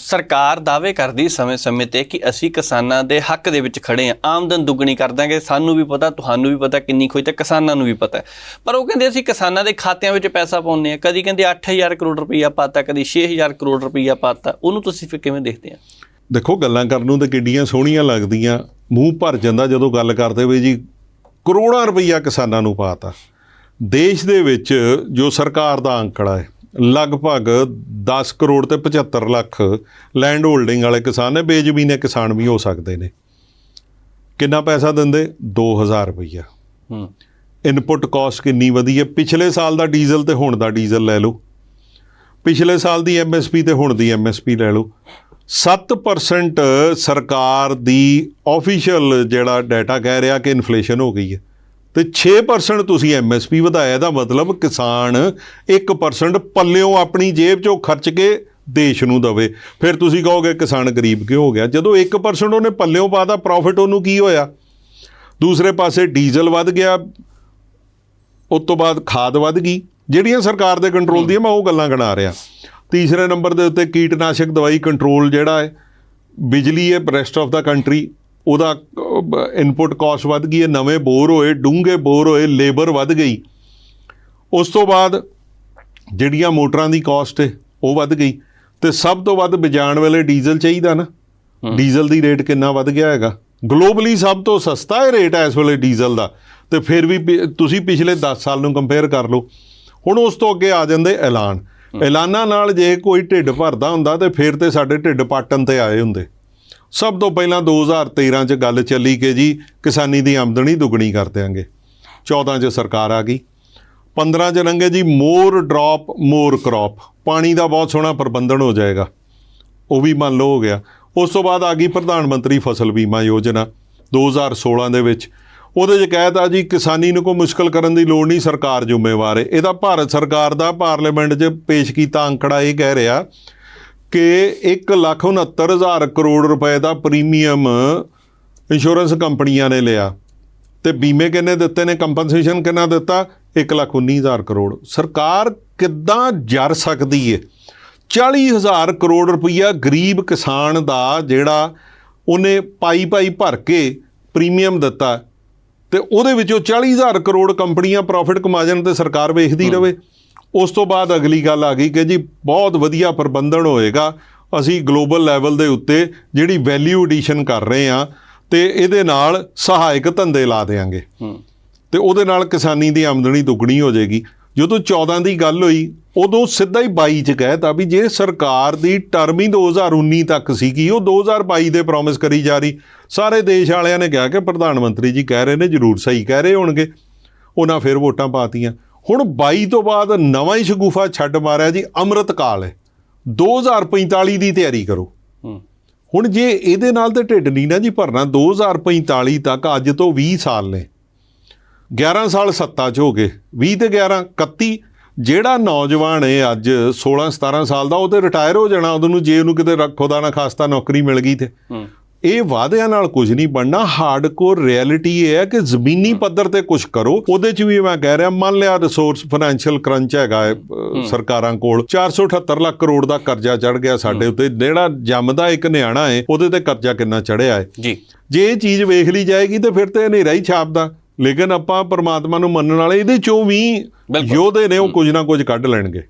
ਸਰਕਾਰ ਦਾਅਵੇ ਕਰਦੀ ਸਮੇਂ-ਸਮੇਂ ਤੇ ਕਿ ਅਸੀਂ ਕਿਸਾਨਾਂ ਦੇ ਹੱਕ ਦੇ ਵਿੱਚ ਖੜੇ ਹਾਂ। ਆਮਦਨ ਦੁੱਗਣੀ ਕਰ ਦਾਂਗੇ। ਸਾਨੂੰ ਵੀ ਪਤਾ, ਤੁਹਾਨੂੰ ਵੀ ਪਤਾ ਕਿੰਨੀ ਖੋਈ ਤੇ ਕਿਸਾਨਾਂ ਨੂੰ ਵੀ ਪਤਾ ਪਰ ਉਹ ਕਹਿੰਦੇ ਅਸੀਂ ਕਿਸਾਨਾਂ ਦੇ ਖਾਤਿਆਂ ਵਿੱਚ ਪੈਸਾ ਪਾਉਂਦੇ ਆ ਕਦੀ ਕਹਿੰਦੇ 8000 ਕਰੋੜ ਰੁਪਈਆ ਪਾਤਾ, ਕਦੀ 6000 ਕਰੋੜ ਰੁਪਈਆ ਪਾਤਾ। ਉਹਨੂੰ ਤੁਸੀਂ ਫਿਰ ਕਿਵੇਂ ਦੇਖਦੇ ਆ ਦੇਖੋ, ਗੱਲਾਂ ਕਰਨ ਨੂੰ ਤਾਂ ਕਿੱਡੀਆਂ ਸੋਹਣੀਆਂ ਲੱਗਦੀਆਂ। ਮੂੰਹ ਭਰ ਜਾਂਦਾ ਜਦੋਂ ਗੱਲ ਕਰਦੇ ਵੀ ਜੀ, ਕਰੋੜਾਂ ਰੁਪਈਆ ਕਿਸਾਨਾਂ ਨੂੰ ਪਾਤਾ। ਦੇਸ਼ ਦੇ ਵਿੱਚ ਜੋ ਸਰਕਾਰ ਦਾ ਅੰਕੜਾ ਹੈ ਲਗਭਗ 10 ਕਰੋੜ ਤੇ 75 ਲੱਖ ਲੈਂਡ ਹੋਲਡਿੰਗ ਵਾਲੇ ਕਿਸਾਨ ਨੇ ਬੇਜ਼ਮੀਨੇ ਕਿਸਾਨ ਵੀ ਹੋ ਸਕਦੇ ਨੇ। ਕਿੰਨਾ ਪੈਸਾ ਦਿੰਦੇ? 2000 ਰੁਪਈਆ। ਹੂੰ। ਇਨਪੁਟ ਕਾਸਟ ਕਿੰਨੀ ਵਧੀ ਹੈ? ਪਿਛਲੇ ਸਾਲ ਦਾ ਡੀਜ਼ਲ ਤੇ ਹੁਣ ਦਾ ਡੀਜ਼ਲ ਲੈ ਲਓ। ਪਿਛਲੇ ਸਾਲ ਦੀ ਐਮਐਸਪੀ ਤੇ ਹੁਣ ਦੀ ਐਮਐਸਪੀ ਲੈ ਲਓ। 7% ਸਰਕਾਰ ਦੀ ਆਫੀਸ਼ੀਅਲ ਜਿਹੜਾ ਡਾਟਾ ਕਹਿ ਰਿਹਾ ਕਿ ਇਨਫਲੇਸ਼ਨ ਹੋ ਗਈ ਹੈ। ਤੇ 6% ਤੁਸੀਂ ਐਮਐਸਪੀ ਵਧਾਇਆ ਦਾ ਮਤਲਬ ਕਿਸਾਨ 1% ਪੱਲਿਓਂ ਆਪਣੀ ਜੇਬ ਚੋਂ ਖਰਚ ਕੇ ਦੇਸ਼ ਨੂੰ ਦਵੇ। ਫਿਰ ਤੁਸੀਂ ਕਹੋਗੇ, ਕਿਸਾਨ ਗਰੀਬ ਕਿਉਂ ਹੋ ਗਿਆ? ਜਦੋਂ 1% ਉਹਨੇ ਪੱਲਿਓਂ ਪਾਦਾ ਪ੍ਰੋਫਿਟ ਉਹਨੂੰ ਕੀ ਹੋਇਆ? ਦੂਸਰੇ ਪਾਸੇ ਡੀਜ਼ਲ ਵੱਧ ਗਿਆ, ਉਸ ਤੋਂ ਬਾਅਦ ਖਾਦ ਵੱਧ ਗਈ। ਜਿਹੜੀਆਂ ਸਰਕਾਰ ਦੇ ਕੰਟਰੋਲ ਦੀਆਂ, ਮੈਂ ਉਹ ਗੱਲਾਂ ਗਣਾ ਰਿਹਾ। ਤੀਸਰੇ ਨੰਬਰ ਦੇ ਉੱਤੇ ਕੀਟਨਾਸ਼ਕ ਦਵਾਈ ਕੰਟਰੋਲ ਜਿਹੜਾ ਹੈ, ਬਿਜਲੀ ਹੈ ਰੈਸਟ ਆਫ ਦਾ ਕੰਟਰੀ ਉਹਦਾ ਇਨਪੁਟ ਕਾਸਟ ਵੱਧ ਗਈ ਹੈ ਨਵੇਂ ਬੋਰ ਹੋਏ ਡੂੰਘੇ ਬੋਰ ਹੋਏ ਲੇਬਰ ਵੱਧ ਗਈ। ਉਸ ਤੋਂ ਬਾਅਦ ਜਿਹੜੀਆਂ ਮੋਟਰਾਂ ਦੀ ਕਾਸਟ ਹੈ ਉਹ ਵੱਧ ਗਈ। ਤੇ ਸਭ ਤੋਂ ਵੱਧ ਵਜਾਣ ਵੇਲੇ ਡੀਜ਼ਲ ਚਾਹੀਦਾ ਨਾ। ਡੀਜ਼ਲ ਦੀ ਰੇਟ ਕਿੰਨਾ ਵੱਧ ਗਿਆ ਹੈਗਾ। ਗਲੋਬਲੀ ਸਭ ਤੋਂ ਸਸਤਾ ਹੈ ਰੇਟ ਹੈ ਇਸ ਵੇਲੇ ਡੀਜ਼ਲ ਦਾ। ਤੇ ਫਿਰ ਵੀ ਤੁਸੀਂ ਪਿਛਲੇ 10 ਸਾਲ ਨੂੰ ਕੰਪੇਅਰ ਕਰ ਲਓ। ਹੁਣ ਉਸ ਤੋਂ ਅੱਗੇ ਆ ਜਾਂਦੇ ਐਲਾਨ। ਐਲਾਨਾਂ ਨਾਲ ਜੇ ਕੋਈ ਢਿੱਡ ਭਰਦਾ ਹੁੰਦਾ ਤੇ ਫਿਰ ਤੇ ਸਾਡੇ ਢਿੱਡ ਪਾਟਣ ਤੇ ਆਏ ਹੁੰਦੇ। ਸਭ ਤੋਂ ਪਹਿਲਾਂ 2013 ਚ ਗੱਲ ਚੱਲੀ ਕਿ ਜੀ ਕਿਸਾਨੀ ਦੀ ਆਮਦਨੀ ਦੁੱਗਣੀ ਕਰ ਦਿਆਂਗੇ। 14 ਚ ਸਰਕਾਰ ਆ ਗਈ। 15 ਚ ਲੰਘੇ ਜੀ ਮੋਰ ਡ੍ਰੌਪ, ਮੋਰ ਕ੍ਰੌਪ। ਪਾਣੀ ਦਾ ਬਹੁਤ ਸੋਹਣਾ ਪ੍ਰਬੰਧਨ ਹੋ ਜਾਏਗਾ। ਉਹ ਵੀ ਮੰਨ ਲਓ ਹੋ ਗਿਆ। ਉਸ ਤੋਂ ਬਾਅਦ ਆ ਗਈ ਪ੍ਰਧਾਨ ਮੰਤਰੀ ਫਸਲ ਬੀਮਾ ਯੋਜਨਾ 2016 ਦੇ ਵਿੱਚ। ਉਹਦੇ 'ਚ ਕਹਿਤਾ ਜੀ ਕਿਸਾਨੀ ਨੂੰ ਕੋਈ ਮੁਸ਼ਕਲ ਕਰਨ ਦੀ ਲੋੜ ਨਹੀਂ, ਸਰਕਾਰ ਜ਼ਿੰਮੇਵਾਰ ਹੈ ਇਹਦਾ ਭਾਰਤ ਸਰਕਾਰ ਦਾ ਪਾਰਲੀਮੈਂਟ 'ਚ ਪੇਸ਼ ਕੀਤਾ ਅੰਕੜਾ ਇਹ ਕਹਿ ਰਿਹਾ ਕਿ 169000 ਕਰੋੜ ਰੁਪਏ ਦਾ ਪ੍ਰੀਮੀਅਮ ਇੰਸ਼ੋਰੈਂਸ ਕੰਪਨੀਆਂ ਨੇ ਲਿਆ। ਤੇ ਬੀਮੇ ਕਿੰਨੇ ਦਿੱਤੇ ਨੇ ਕੰਪਨਸੇਸ਼ਨ ਕਿੰਨਾ ਦਿੱਤਾ? 119000 ਕਰੋੜ। ਸਰਕਾਰ ਕਿੱਦਾਂ ਜਰ ਸਕਦੀ ਹੈ 40000 ਕਰੋੜ ਰੁਪਈਆ ਗਰੀਬ ਕਿਸਾਨ ਦਾ ਜਿਹੜਾ ਉਹਨੇ ਪਾਈ ਪਾਈ ਭਰ ਕੇ ਪ੍ਰੀਮੀਅਮ ਦਿੱਤਾ। ਤੇ ਉਹਦੇ ਵਿੱਚੋਂ 40000 ਕਰੋੜ ਕੰਪਨੀਆਂ ਪ੍ਰੋਫਿਟ ਕਮਾ ਜਾਣ ਤੇ ਸਰਕਾਰ ਵੇਖਦੀ ਰਵੇ। ਉਸ ਤੋਂ ਬਾਅਦ ਅਗਲੀ ਗੱਲ ਆ ਗਈ ਕਿ ਜੀ ਬਹੁਤ ਵਧੀਆ ਪ੍ਰਬੰਧਨ ਹੋਏਗਾ ਅਸੀਂ ਗਲੋਬਲ ਲੈਵਲ ਦੇ ਉੱਤੇ ਜਿਹੜੀ ਵੈਲਿਊ ਐਡੀਸ਼ਨ ਕਰ ਰਹੇ ਆ ਤੇ ਇਹਦੇ ਨਾਲ ਸਹਾਇਕ ਧੰਦੇ ਲਾ ਦੇਾਂਗੇ ਤੇ ਉਹਦੇ ਨਾਲ ਕਿਸਾਨੀ ਦੀ ਆਮਦਨੀ ਦੁੱਗਣੀ ਹੋ ਜਾਏਗੀ। ਜਦੋਂ 14 ਦੀ ਗੱਲ ਹੋਈ ਉਦੋਂ ਸਿੱਧਾ ਹੀ 22 ਚ ਕਹਿਤਾ ਵੀ ਜੇ ਸਰਕਾਰ ਦੀ ਟਰਮ ਹੀ 2019 ਤੱਕ ਸੀਗੀ ਉਹ 2022 ਦੇ ਪ੍ਰੋਮਿਸ ਕਰੀ ਜਾ ਰਹੀ। ਸਾਰੇ ਦੇਸ਼ ਵਾਲਿਆਂ ਨੇ ਕਿਹਾ ਕਿ ਪ੍ਰਧਾਨ ਮੰਤਰੀ ਜੀ ਕਹਿ ਰਹੇ ਨੇ ਜ਼ਰੂਰ ਸਹੀ ਕਹਿ ਰਹੇ ਹੋਣਗੇ। ਉਹਨਾਂ ਫਿਰ ਵੋਟਾਂ ਪਾਤੀਆਂ ਹੁਣ 22 ਤੋਂ ਬਾਅਦ ਨਵਾਂ ਹੀ ਸ਼ਗੂਫਾ ਛੱਡ ਮਾਰਿਆ ਜੀ ਅੰਮ੍ਰਿਤ ਕਾਲ ਹੈ। 2045 ਦੀ ਤਿਆਰੀ ਕਰੋ। ਹੁਣ ਜੇ ਇਹਦੇ ਨਾਲ ਤੇ ਢਿੱਡ ਨਹੀਂ ਨਾ ਜੀ ਭਰਨਾ 2045 ਤੱਕ ਅੱਜ ਤੋਂ 20 ਸਾਲ ਨੇ। 11 ਸਾਲ ਸੱਤਾ 'ਚ ਹੋ ਗਏ। 20 ਤੇ 11 31 ਜਿਹੜਾ ਨੌਜਵਾਨ ਹੈ ਅੱਜ 16 17 ਸਾਲ ਦਾ ਉਹ ਤੇ ਰਿਟਾਇਰ ਹੋ ਜਾਣਾ ਉਹਨੂੰ ਜੇ ਉਹਨੂੰ ਕਿਤੇ ਰੱਖੋ ਦਾ ਨਾ ਖਾਸਤਾ ਨੌਕਰੀ ਮਿਲ ਗਈ ਤੇ। ਇਹ ਵਾਅਦਿਆਂ ਨਾਲ ਕੁਝ ਨਹੀਂ ਬਣਨਾ। ਹਾਰਡਕੋਰ ਰਿਐਲਿਟੀ ਇਹ ਹੈ ਕਿ ਜ਼ਮੀਨੀ ਪੱਧਰ ਤੇ ਕੁਝ ਕਰੋ। ਉਹਦੇ 'ਚ ਵੀ ਮੈਂ ਕਹਿ ਰਿਹਾ ਮੰਨ ਲਿਆ ਰਿਸੋਰਸ ਫਾਈਨੈਂਸ਼ੀਅਲ ਕਰੰਚ ਹੈਗਾ ਸਰਕਾਰਾਂ ਕੋਲ। 478 ਲੱਖ ਕਰੋੜ ਦਾ ਕਰਜ਼ਾ ਚੜ ਗਿਆ ਸਾਡੇ ਉੱਤੇ। ਜਿਹੜਾ ਜੰਮਦਾ ਇੱਕ ਨਿਆਣਾ ਹੈ ਉਹਦੇ ਤੇ ਕਰਜ਼ਾ ਕਿੰਨਾ ਚੜਿਆ ਹੈ ਜੀ। ਜੇ ਇਹ ਚੀਜ਼ ਵੇਖ ਲਈ ਜਾਏਗੀ ਤੇ ਫਿਰ ਤੇ ਹਨੇਰਾ ਹੀ ਛਾਪਦਾ। ਲੇਕਿਨ ਆਪਾਂ ਪਰਮਾਤਮਾ ਨੂੰ ਮੰਨਣ ਵਾਲੇ ਇਹਦੇ ਚੋਂ ਵੀ। ਯੋਧੇ ਨੇ ਉਹ ਕੁਝ ਨਾ ਕੁਝ ਕੱਢ ਲੈਣਗੇ।